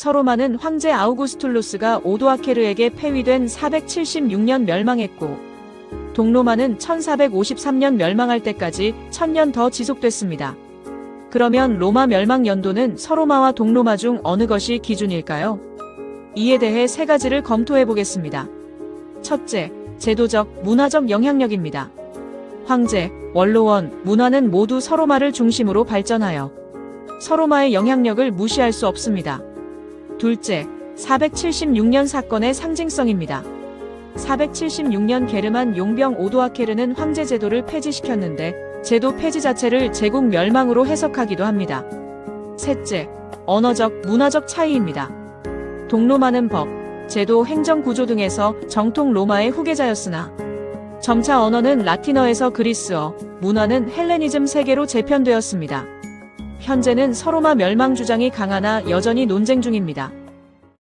서로마는 황제 아우구스툴루스가 오도아케르에게 폐위된 476년 멸망했고 동로마는 1453년 멸망할 때까지 1000년 더 지속됐습니다. 그러면 로마 멸망 연도는 서로마와 동로마 중 어느 것이 기준일까요? 이에 대해 세 가지를 검토해 보겠습니다. 첫째, 제도적, 문화적 영향력입니다. 황제, 원로원, 문화는 모두 서로마를 중심으로 발전하여 서로마의 영향력을 무시할 수 없습니다. 둘째, 476년 사건의 상징성입니다. 476년 게르만 용병 오도아케르는 황제 제도를 폐지시켰는데 제도 폐지 자체를 제국 멸망으로 해석하기도 합니다. 셋째, 언어적, 문화적 차이입니다. 동로마는 법, 제도, 행정 구조 등에서 정통 로마의 후계자였으나 점차 언어는 라틴어에서 그리스어, 문화는 헬레니즘 세계로 재편되었습니다. 현재는 서로마 멸망 주장이 강하나 여전히 논쟁 중입니다.